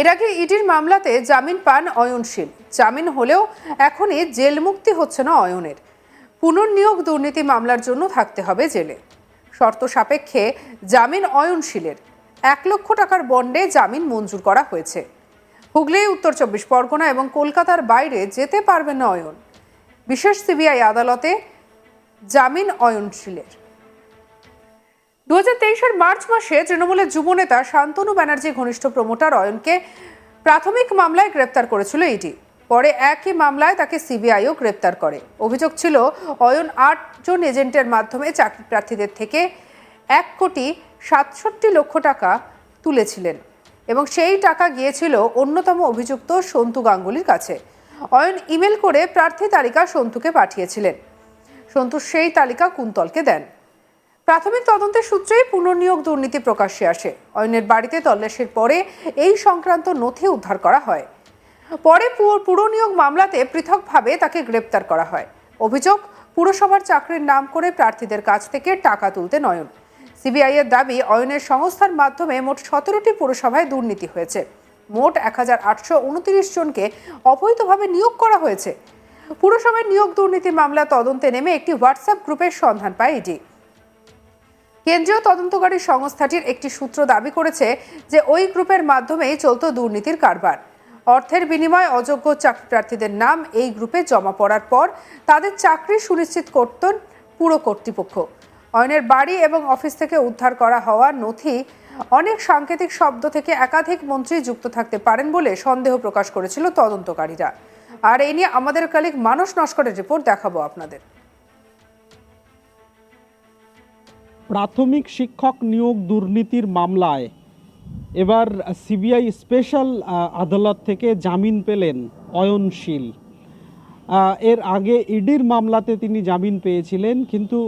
এর আগে ইডির মামলাতে জামিন পান অয়নশীল। জামিন হলেও এখনই জেল মুক্তি হচ্ছে না অয়নের। পুনর্নিয়োগ দুর্নীতি মামলার জন্য থাকতে হবে জেলে। শর্ত সাপেক্ষে জামিন অয়নশীলের। এক লক্ষ টাকার বন্ডে জামিন মঞ্জুর করা হয়েছে। হুগলি, উত্তর চব্বিশ পরগনা এবং কলকাতার বাইরে যেতে পারবেন না অয়ন। বিশেষ সিবিআই আদালতে জামিন অয়নশীলের। দু হাজার মার্চ মাসে তৃণমূলের যুবনেতা শান্তনু ব্যানার্জি ঘনিষ্ঠ প্রমোটার অয়নকে প্রাথমিক মামলায় গ্রেপ্তার করেছিল ইডি। পরে একই মামলায় তাকে সিবিআইও গ্রেপ্তার করে। অভিযোগ ছিল, অয়ন আটজন এজেন্টের মাধ্যমে চাকরি প্রার্থীদের থেকে এক কোটি সাতষট্টি লক্ষ টাকা তুলেছিলেন এবং সেই টাকা গিয়েছিল অন্যতম অভিযুক্ত সন্তু গাঙ্গুলির কাছে। অয়ন ইমেল করে প্রার্থী তালিকা সন্তুকে পাঠিয়েছিলেন। সন্তু সেই তালিকা কুন্তলকে দেন। প্রাথমিক তদন্তের সূত্রেই পুনর্নিয়োগ দুর্নীতি প্রকাশ্যে আসে। অয়নের বাড়িতে তল্লাশির পরে এই সংক্রান্ত নথি উদ্ধার করা হয়। পরে পুর- পুরনিয়োগ মামলাতে পৃথকভাবে তাকে গ্রেপ্তার করা হয়। অভিযোগ, পুরসভার চাকরির নাম করে প্রার্থীদের কাছ থেকে টাকা তুলতে নয়ন। সিবিআই এর দাবি, অয়নের সংস্থার মাধ্যমে মোট সতেরোটি পুরসভায় দুর্নীতি হয়েছে। মোট এক হাজার আটশো উনত্রিশ জনকে অবৈধভাবে নিয়োগ করা হয়েছে। পুরসভায় নিয়োগ দুর্নীতি মামলা তদন্তে নেমে একটি হোয়াটসঅ্যাপ গ্রুপের সন্ধান পায় ইডি। কেন্দ্রীয় তদন্তকারী সংস্থাটির একটি সূত্র দাবি করেছে যে ওই গ্রুপের মাধ্যমেই চলত দুর্নীতির কারবার। অর্থের বিনিময়ে অযোগ্য চাকরি প্রার্থীদের নাম এই গ্রুপে জমা পড়ার পর তাদের চাকরি সুনিশ্চিত করত পুরো কর্তৃপক্ষ। অয়নের বাড়ি এবং অফিস থেকে উদ্ধার করা হওয়া নথি অনেক সাংকেতিক শব্দ থেকে একাধিক মন্ত্রী যুক্ত থাকতে পারেন বলে সন্দেহ প্রকাশ করেছিল তদন্তকারীরা। আর এই নিয়ে আমাদের কালিক মানস নস্করের রিপোর্ট দেখাবো আপনাদের। প্রাথমিক শিক্ষক নিয়োগ দুর্নীতির মামলায়। এবার সিবিআই স্পেশাল আদালত থেকে জামিন পেলেন অয়নশীল। এর আগে ইডির মামলাতে তিনি জামিন পেয়েছিলেন, কিন্তু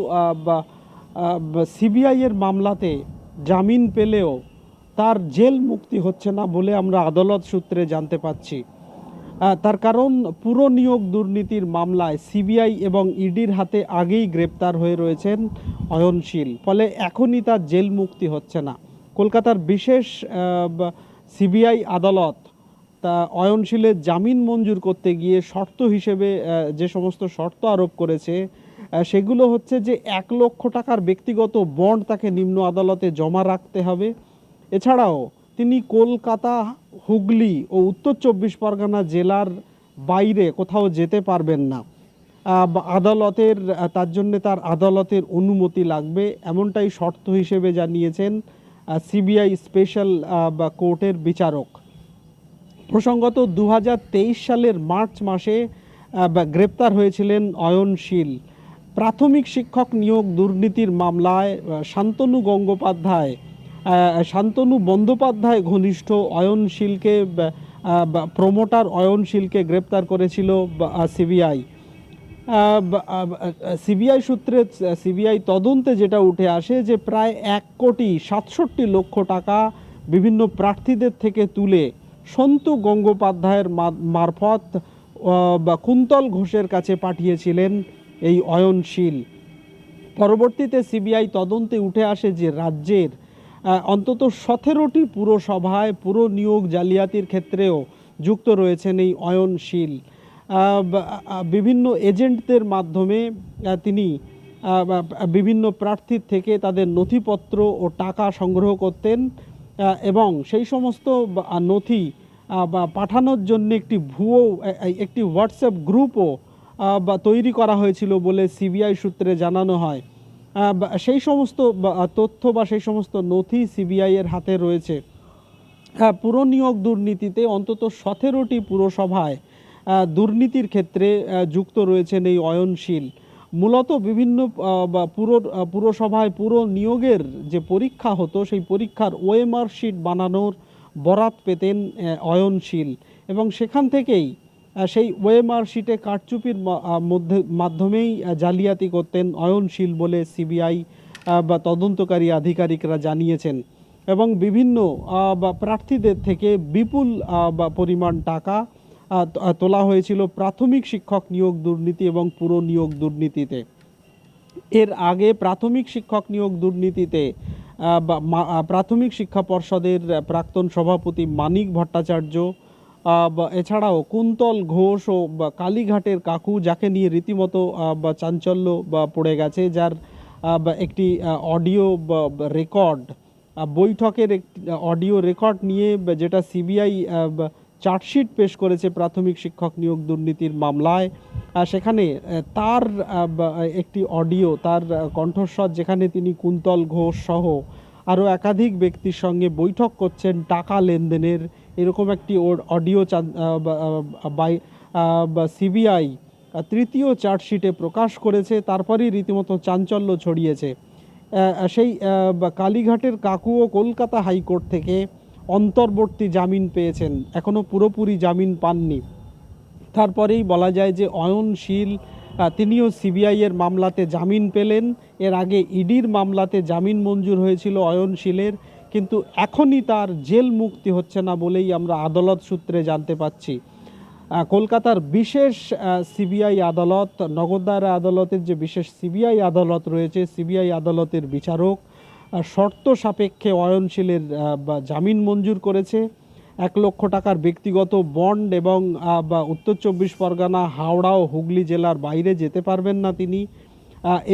সিবিআই এর মামলাতে জামিন পেলেও তার জেল মুক্তি হচ্ছে না বলে আমরা আদালত সূত্রে জানতে পাচ্ছি। তার কারণ পুরো নিয়োগ দুর্নীতির মামলায় সিবিআই এবং ইডির হাতে আগেই গ্রেপ্তার হয়ে রয়েছেন অয়নশীল। ফলে এখনই তার জেল মুক্তি হচ্ছে না। কলকাতার বিশেষ সিবিআই আদালত তা অয়নশীলের জামিন মঞ্জুর করতে গিয়ে শর্ত হিসেবে যে সমস্ত শর্ত আরোপ করেছে সেগুলো হচ্ছে যে এক লক্ষ টাকার ব্যক্তিগত বন্ড তাকে নিম্ন আদালতে জমা রাখতে হবে। এছাড়াও তিনি কলকাতা, হুগলি ও উত্তর চব্বিশ পরগনা জেলার বাইরে কোথাও যেতে পারবেন না। আদালতের তার জন্য তার আদালতের অনুমতি লাগবে এমনটাই শর্ত হিসেবে জানিয়েছেন সিবিআই স্পেশাল কোর্টের বিচারক। প্রসঙ্গত দু হাজার তেইশ সালের মার্চ মাসে গ্রেপ্তার হয়েছিলেন অয়নশীল প্রাথমিক শিক্ষক নিয়োগ দুর্নীতির মামলায় শান্তনু গঙ্গোপাধ্যায় শান্তনু বন্দ্যোপাধ্যায় ঘনিষ্ঠ অয়নশীলকে প্রমোটার অয়নশীলকে গ্রেপ্তার করেছিল সিবিআই। সিবিআই সূত্রে, সিবিআই তদন্তে যেটা উঠে আসে যে প্রায় এক কোটি সাতষট্টি লক্ষ টাকা বিভিন্ন প্রার্থীদের থেকে তুলে সন্তু গঙ্গোপাধ্যায়ের মারফত বা কুন্তল ঘোষের কাছে পাঠিয়েছিলেন এই অয়নশীল। পরবর্তীতে সিবিআই তদন্তে উঠে আসে যে রাজ্যের অন্তত সতেরোটি পুরসভায় পুরো নিয়োগ জালিয়াতির ক্ষেত্রেও যুক্ত রয়েছেন এই অয়নশীল। বিভিন্ন এজেন্টদের মাধ্যমে তিনি বিভিন্ন প্রার্থীর থেকে তাদের নথিপত্র ও টাকা সংগ্রহ করতেন এবং সেই সমস্ত নথি বা, পাঠানোর জন্য একটি ভুয়ো একটি হোয়াটসঅ্যাপ গ্রুপও বা, তৈরি করা হয়েছিল বলে সিবিআই সূত্রে জানানো হয়। সেই সমস্ত তথ্য বা সেই সমস্ত নথি সিবিআই এর হাতে রয়েছে। পুরো নিয়োগ দুর্নীতিতে অন্তত সতেরোটি পুরসভায় দুর্নীতির ক্ষেত্রে যুক্ত রয়েছেন এই অয়নশীল। মূলত বিভিন্ন পুরো পুরসভায় পুরো নিয়োগের যে পরীক্ষা হতো, সেই পরীক্ষার ওএমআর শিট বানানোর বরাত পেতেন অয়নশীল। এবং সেখান থেকেই সেই ওএমআর শিটে কারচুপির মধ্যে, মাধ্যমেই জালিয়াতি করতেন অয়নশীল বলে সিবিআই বা তদন্তকারী আধিকারিকরা জানিয়েছেন। এবং বিভিন্ন বা প্রার্থীদের থেকে বিপুল বা পরিমাণ টাকা তোলা হয়েছিল প্রাথমিক শিক্ষক নিয়োগ দুর্নীতি এবং পুরো নিয়োগ দুর্নীতিতে। এর আগে প্রাথমিক শিক্ষক নিয়োগ দুর্নীতিতে প্রাথমিক শিক্ষা পর্ষদের প্রাক্তন সভাপতি মানিক ভট্টাচার্য এছাড়াও কুন্তল, ঘোষ ও কালীঘাটের কাকু যাকে নিয়ে রীতিমতো চাঞ্চল্য, বা পড়ে গেছে, যার একটি অডিও রেকর্ড বৈঠকের একটি অডিও রেকর্ড নিয়ে যেটা সিবিআই চার্জশিট পেশ করেছে প্রাথমিক শিক্ষক নিয়োগ দুর্নীতির মামলায় সেখানে তার একটি অডিও, তার কণ্ঠস্বর যেখানে তিনি কুন্তল, ঘোষ সহ আরও একাধিক ব্যক্তির সঙ্গে বৈঠক করছেন টাকা লেনদেনের এরকম একটি অডিও বাই সিবিআই তৃতীয় চার্জশিটে প্রকাশ করেছে, তারপরেই রীতিমতো চাঞ্চল্য ছড়িয়েছে। সেই কালীঘাটের কাকু ও কলকাতা হাইকোর্ট থেকে অন্তর্বর্তী জামিন পেয়েছেন। এখনও পুরোপুরি জামিন পাননি। তারপরেই বলা যায় যে অয়নশীল তিনিও সিবিআইয়ের মামলাতে জামিন পেলেন। এর আগে ইডির মামলাতে জামিন মঞ্জুর হয়েছিল অয়নশীলের। কিন্তু এখনই তার জেল মুক্তি হচ্ছে না বলেই আমরা আদালত সূত্রে জানতে পাচ্ছি। কলকাতার বিশেষ সিবিআই আদালত নগরদারা আদালতের যে বিশেষ সিবিআই আদালত রয়েছে, সিবিআই আদালতের বিচারক শর্ত সাপেক্ষে অয়নশীলের জামিন মঞ্জুর করেছে। এক লক্ষ টাকার ব্যক্তিগত বন্ড এবং উত্তর চব্বিশ পরগনা, হাওড়া ও হুগলি জেলার বাইরে যেতে পারবেন না তিনি।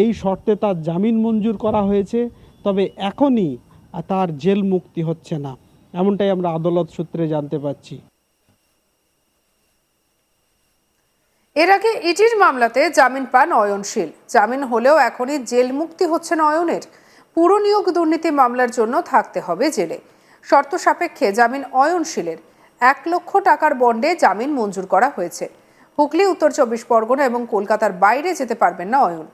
এই শর্তে তার জামিন মঞ্জুর করা হয়েছে। তবে এখনই তার জেল মুক্তি হচ্ছে না। এমনটাই আমরা আদালত সূত্রে জানতে পাচ্ছি। এর আগে ইডির মামলাতে জামিন পান অয়নশীল। জামিন হলেও এখনই জেল মুক্তি হচ্ছে না অয়নের। পুরো নিয়োগ দুর্নীতি মামলার জন্য থাকতে হবে জেলে। শর্ত সাপেক্ষে জামিন অয়নশীলের। এক লক্ষ টাকার বন্ডে জামিন মঞ্জুর করা হয়েছে। হুগলি, উত্তর চব্বিশ পরগনা এবং কলকাতার বাইরে যেতে পারবেন না অয়ন।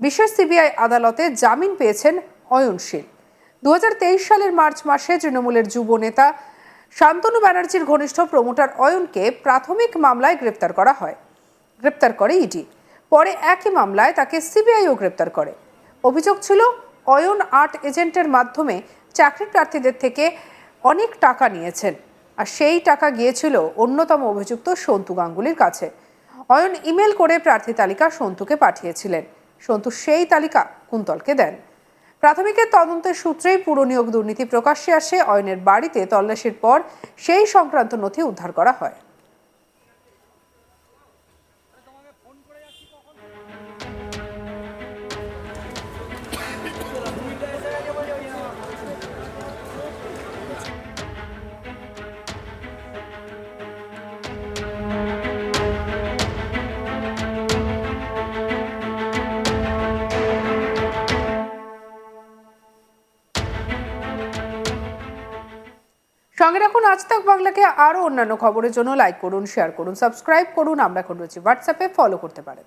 বিশেষ সিবিআই আদালতে জামিন পেয়েছেন অয়নশীল। দু হাজার তেইশ সালের মার্চ মাসে তৃণমূলের যুব নেতা শান্তনু ব্যানার্জির ঘনিষ্ঠ প্রমোটার অয়নকে প্রাথমিক মামলায় গ্রেপ্তার করা হয়। গ্রেপ্তার করে ইডি। পরে একই মামলায় তাকে সিবিআইও গ্রেপ্তার করে। অভিযোগ ছিল, অয়ন আর্ট এজেন্টের মাধ্যমে চাকরি প্রার্থীদের থেকে অনেক টাকা নিয়েছেন আর সেই টাকা গিয়েছিল অন্যতম অভিযুক্ত সন্তু গাঙ্গুলির কাছে। অয়ন ইমেল করে প্রার্থী তালিকা সন্তুকে পাঠিয়েছিলেন। সন্তু সেই তালিকা কুন্তলকে দেন। প্রাথমিকের তদন্তের সূত্রেই পুরো নিয়োগ দুর্নীতি প্রকাশ্যে আসে। অয়নের বাড়িতে তল্লাশির পর সেই সংক্রান্ত নথি উদ্ধার করা হয়। সঙ্গে রাখুন। আজ তাক বাংলাকে আরও অন্যান্য খবরের জন্য লাইক করুন শেয়ার করুন সাবস্ক্রাইব করুন। আমরা এখন রয়েছি হোয়াটসঅ্যাপে ফলো করতে পারেন।